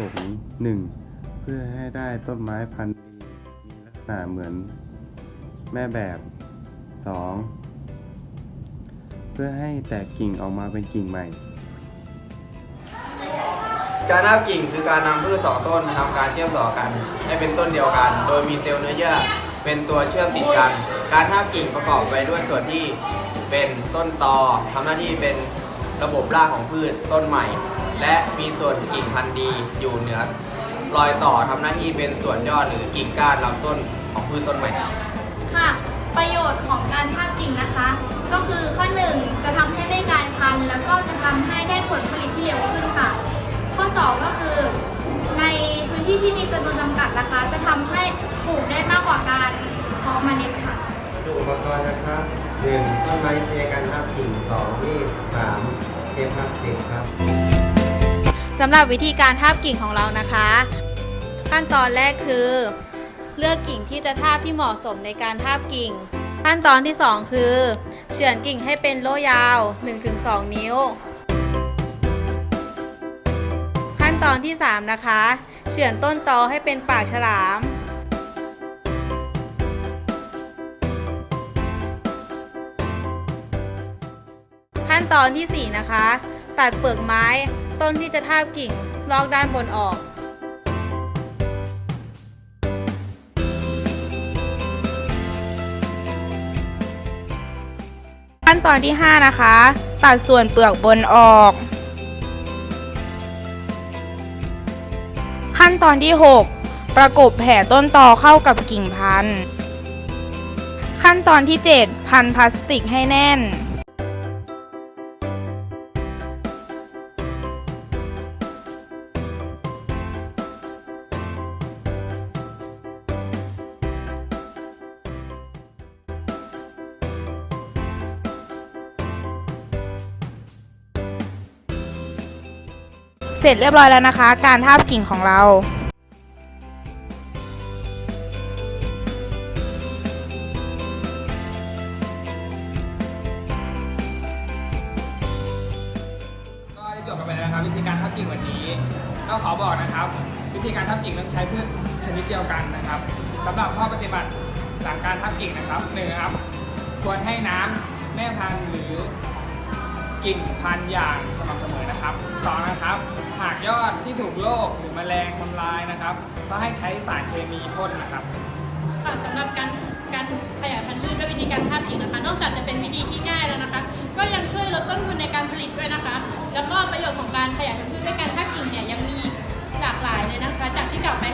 สงค์ 1. เพื่อให้ได้ต้นไม้พันธุ์ดีมีลักษณะเหมือนแม่แบบ 2. เพื่อให้แตกกิ่งออกมาเป็นกิ่งใหม่ การทับกิ่งคือการนำพืชสองต้นทำการเชื่อมต่อกัน ให้เป็นต้นเดียวกัน โดยมีเซลล์เนื้อเยื่อเป็นตัวเชื่อมติดกัน การทับกิ่งประกอบไปด้วยส่วนที่เป็นต้นตอทำหน้าที่เป็นระบบรากของพืชต้นใหม่ และมีส่วนกิ่งพันธุ์ดีอยู่เหนือรอยต่อทำหน้าที่เป็นส่วนยอดหรือกิ่งก้านลำต้นของพืชต้นใหม่ ค่ะ ประโยชน์ของการทาบกิ่งนะคะ ก็คือข้อหนึ่งจะทำให้ได้กลายพันธุ์ แล้วก็จะทำให้ได้ผลผลิตที่เร็วขึ้นค่ะ ข้อสองก็คือ ในพื้นที่ที่มีจำนวนจำกัดนะคะ จะทำให้ปลูกได้มากกว่าการเพาะเมล็ดค่ะดูอุปกรณ์นะครับหนึ่งต้นไม้เทกันทับกิ่งสองมีดสามเทปพลาสติกครับ สำหรับวิธีการทาบกิ่งของเรานะคะ ขั้นตอนแรกคือ เลือกกิ่งที่จะทาบที่เหมาะสมในการทาบกิ่ง ขั้นตอนที่ 2 คือ เฉือนกิ่งให้เป็นโล่ยาว 1-2 นิ้ว ขั้นตอนที่ 3 นะคะ เฉือนต้นตอให้เป็นปากฉลาม ขั้นตอนที่ 4 นะคะ ตัดเปลือกไม้ ต้นที่จะทาบกิ่งลอกด้านบนออก ขั้นตอนที่ 5 นะคะ ตัดส่วนเปลือกบนออก ขั้นตอนที่ 6 ประกบแผ่ต้นตอเข้ากับกิ่งพันธุ์ ขั้นตอนที่ 7 พันพลาสติกให้แน่น เสร็จเรียบร้อยแล้วนะคะ การทาบกิ่งของเราก็ได้จบกันไปแล้วนะครับวิธีการทับกิ่งวันนี้ก็ขอบอกนะครับ วิธีการทับกิ่งต้องใช้พืชชนิดเดียวกันนะครับสำหรับข้อปฏิบัติหลังการทับกิ่งนะครับหนึ่งครับควรให้น้ำแม่พันธุ์หรือ กิ่งพันอย่างสม่ำเสมอนะครับสองนะครับ หากยอดที่ถูกโรคหรือแมลงทำลายนะครับ ก็ให้ใช้สารเคมีพ่นนะครับ ค่ะสำหรับการการขยายพันธุ์พืชด้วยวิธีการทาบกิ่งนะคะ นอกจากจะเป็นวิธีที่ง่ายแล้วนะคะ ก็ยังช่วยลดต้นทุนในการผลิตด้วยนะคะ แล้วก็ประโยชน์ของการขยายพันธุ์พืชด้วยการทาบกิ่งเนี่ยยังมีหลากหลายเลยนะคะ จากที่กล่าวไป